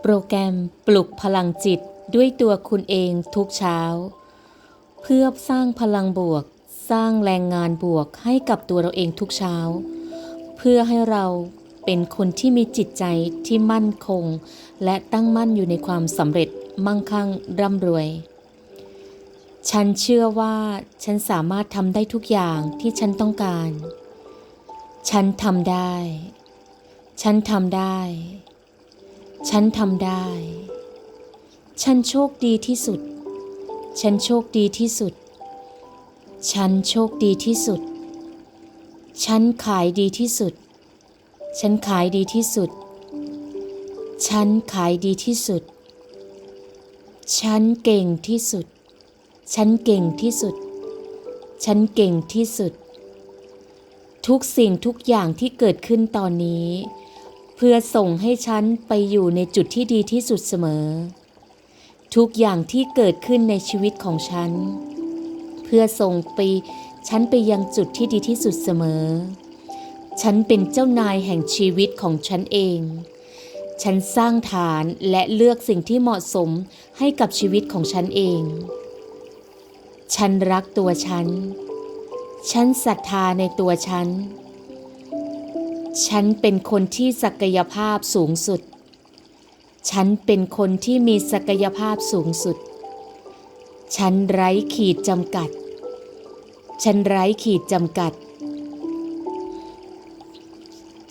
โปรแกรมปลุกพลังจิตด้วยตัวคุณเองทุกเช้า เพื่อสร้างพลังบวก สร้างแรงงานบวกให้กับตัวเราเองทุกเช้า เพื่อให้เราเป็นคนที่มีจิตใจที่มั่นคง และตั้งมั่นอยู่ในความสำเร็จมั่งคั่งร่ำรวย ฉันเชื่อว่าฉันสามารถทำได้ทุกอย่างที่ฉันต้องการ ฉันทำได้ ฉันทำได้ ฉันทำได้ ฉันโชคดีที่สุด ฉันโชคดีที่สุด ฉันโชคดีที่สุด ฉันขายดีที่สุด ฉันขายดีที่สุด ฉันขายดีที่สุด ฉันเก่งที่สุด ฉันเก่งที่สุด ฉันเก่งที่สุด ทุกสิ่งทุกอย่างที่เกิดขึ้นตอนนี้ พื่อส่งให้ฉันไปอยู่ในจุดที่ดีที่สุดเสมอ ทุกอย่างที่เกิดขึ้นในชีวิตของฉัน เพื่อส่งไปฉันไปยังจุดที่ดีที่สุดเสมอ ฉันเป็นเจ้านายแห่งชีวิตของฉันเอง ฉันสร้างฐานและเลือกสิ่งที่เหมาะสมให้กับชีวิตของฉันเอง ฉันรักตัวฉัน ฉันศรัทธาในตัวฉัน ฉันเป็นคนที่ศักยภาพสูงสุด ฉันเป็นคนที่มีศักยภาพสูงสุด ฉันไร้ขีดจำกัด ฉันไร้ขีดจำกัด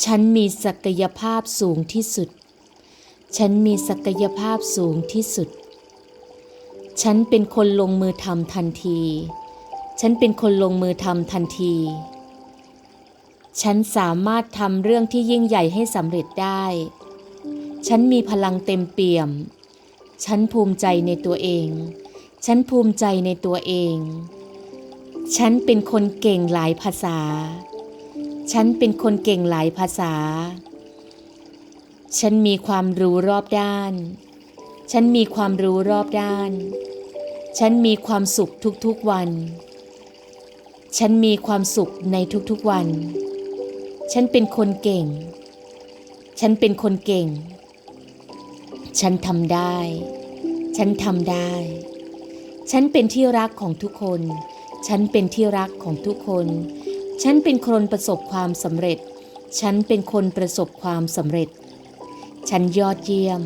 ฉันมีศักยภาพสูงที่สุด ฉันมีศักยภาพสูงที่สุด ฉันเป็นคนลงมือทำทันที ฉันเป็นคนลงมือทำทันที ฉันสามารถทำเรื่องที่ยิ่งใหญ่ให้สำเร็จได้ ฉันมีพลังเต็มเปี่ยม ฉันภูมิใจในตัวเอง ฉันภูมิใจในตัวเอง ฉันเป็นคนเก่งหลายภาษา ฉันเป็นคนเก่งหลายภาษา ฉันมีความรู้รอบด้าน ฉันมีความรู้รอบด้าน ฉันมีความสุขทุกๆวันฉันมีความสุขในทุกๆวัน ฉันเป็นคนเก่ง ฉันเป็นคนเก่ง ฉันทำได้ ฉันทำได้ ฉันเป็นที่รักของทุกคน ฉันเป็นที่รักของทุกคน ฉันเป็นคนประสบความสำเร็จ ฉันเป็นคนประสบความสำเร็จ ฉันยอดเยี่ยม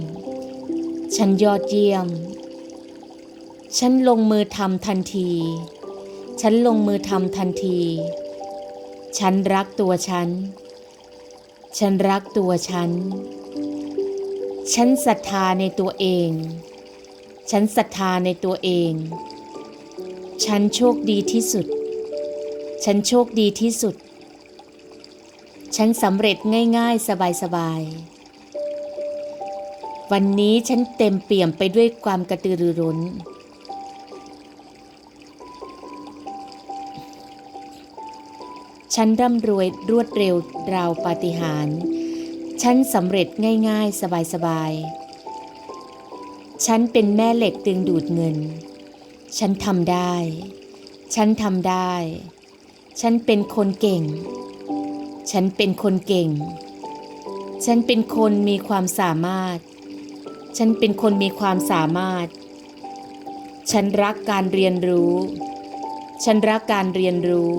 ฉันยอดเยี่ยม ฉันลงมือทำทันที ฉันลงมือทำทันที ฉันรักตัวฉัน ฉันรักตัวฉัน ฉันศรัทธาในตัวเอง ฉันศรัทธาในตัวเอง ฉันโชคดีที่สุด ฉันโชคดีที่สุด ฉันสำเร็จง่ายๆ สบายๆ วันนี้ฉันเต็มเปี่ยมไปด้วยความกระตือรือร้น ฉันร่ำรวยรวดเร็วราวปาฏิหาริย์ฉันสำเร็จง่ายๆ สบายๆ ฉันเป็นแม่เหล็กดึงดูดเงิน ฉันทำได้ ฉันทำได้ ฉันเป็นคนเก่ง ฉันเป็นคนเก่ง ฉันเป็นคนมีความสามารถ ฉันเป็นคนมีความสามารถ ฉันรักการเรียนรู้ ฉันรักการเรียนรู้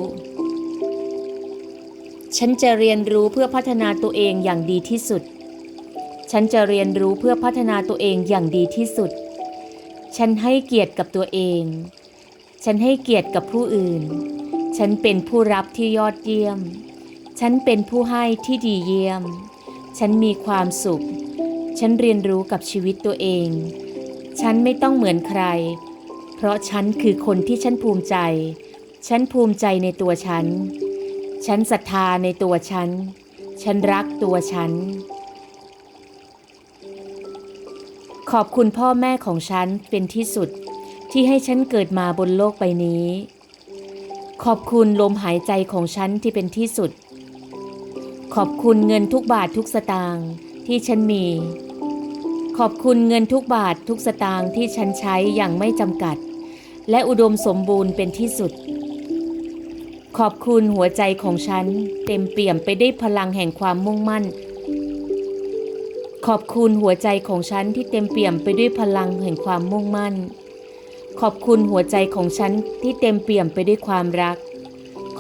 ฉันจะเรียนรู้เพื่อพัฒนาตัวเองอย่างดีที่สุด ฉันจะเรียนรู้เพื่อพัฒนาตัวเองอย่างดีที่สุด ฉันให้เกียรติกับตัวเอง ฉันให้เกียรติกับผู้อื่น ฉันเป็นผู้รับที่ยอดเยี่ยม ฉันเป็นผู้ให้ที่ดีเยี่ยม ฉันมีความสุข ฉันเรียนรู้กับชีวิตตัวเอง ฉันไม่ต้องเหมือนใคร เพราะฉันคือคนที่ฉันภูมิใจ ฉันภูมิใจในตัวฉัน ฉันศรัทธาในตัวฉัน ฉันรักตัวฉัน ขอบคุณพ่อแม่ของฉันเป็นที่สุดที่ให้ฉันเกิดมาบนโลกใบนี้ ขอบคุณลมหายใจของฉันที่เป็นที่สุด ขอบคุณเงินทุกบาททุกสตางค์ที่ฉันมี ขอบคุณเงินทุกบาททุกสตางค์ที่ฉันใช้อย่างไม่จำกัด และอุดมสมบูรณ์เป็นที่สุด ขอบคุณหัวใจของฉัน เต็มเปี่ยมไปได้วยพลังแห่งความมุ่งมั่น ขอบคุณหัวใจของฉันที่เต็มเปี่ยมไปด้วยพลังแห่งความมุ่งมั่น ขอบคุณหัวใจของฉันที่เต็มเปี่ยมไปด้วยความรัก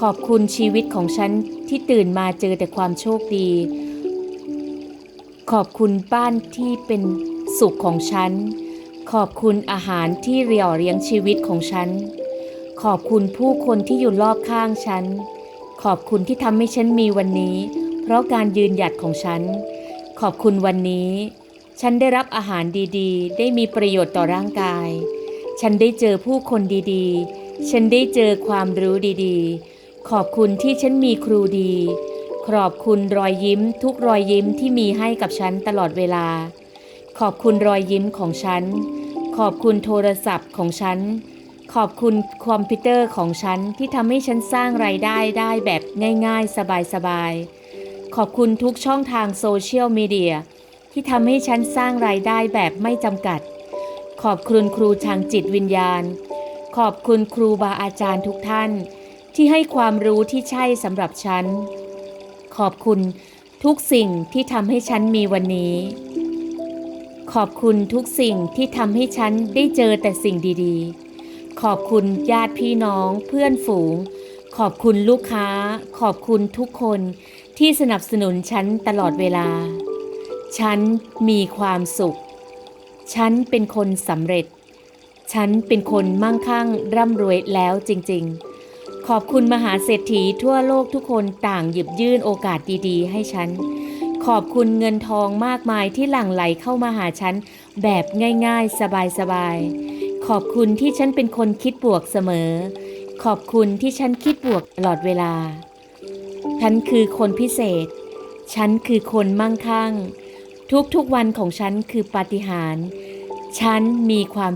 ขอบคุณชีวิตของฉันที่ตื่นมาเจอแต่ความโชคดี ขอบคุณบ้านที่เป็นสุขของฉัน ขอบคุณอาหารที่เรียวเลี้ยงชีวิตของฉัน ขอบคุณผู้คนที่อยู่รอบข้างฉัน ขอบคุณที่ทำให้ฉันมีวันนี้ เพราะการยืนหยัดของฉัน ขอบคุณวันนี้ ฉันได้รับอาหารดีๆ ได้มีประโยชน์ต่อร่างกาย ฉันได้เจอผู้คนดีๆ ฉันได้เจอความรู้ดีๆ ขอบคุณที่ฉันมีครูดี ขอบคุณรอยยิ้ม ทุกรอยยิ้มที่มีให้กับฉันตลอดเวลา ขอบคุณรอยยิ้มของฉัน ขอบคุณโทรศัพท์ของฉัน ขอบคุณคอมพิวเตอร์ของฉันที่ทำให้ฉันสร้างไรายได้ได้แบบง่ายๆ สบายๆ ขอบคุณทุกช่องทางโซเชียลมีเดียที่ทำให้ฉันสร้างรายได้แบบไม่จำกัด ขอบคุณครูทางจิตวิญญาณ ขอบคุณครูบาอาจารย์ทุกท่าน ที่ให้ความรู้ที่ใช่สำหรับฉัน ขอบคุณทุกสิ่งที่ทำให้ฉันมีวันนี้ ขอบคุณทุกสิ่งที่ทำให้ฉันได้เจอแต่สิ่งดีๆ ขอบคุณญาติพี่น้องเพื่อนฝูง ขอบคุณลูกค้า ขอบคุณทุกคนที่สนับสนุนฉันตลอดเวลา ฉันมีความสุข ฉันเป็นคนสำเร็จ ฉันเป็นคนมั่งคั่งร่ำรวยแล้วจริง ๆ ขอบคุณมหาเศรษฐีทั่วโลกทุกคนต่างหยิบยื่นโอกาสดีๆ ให้ฉัน ขอบคุณเงินทองมากมายที่หลั่งไหลเข้ามาหาฉันแบบง่ายๆ สบายๆ ขอบคุณที่ฉันเป็นคนคิดบวกเสมอ ขอบคุณที่ฉันคิดบวกตลอดเวลา ฉันคือคนพิเศษ ฉันคือคนมั่งคั่ง ทุกๆวันของฉันคือปาฏิหาริย์ ฉันมีความ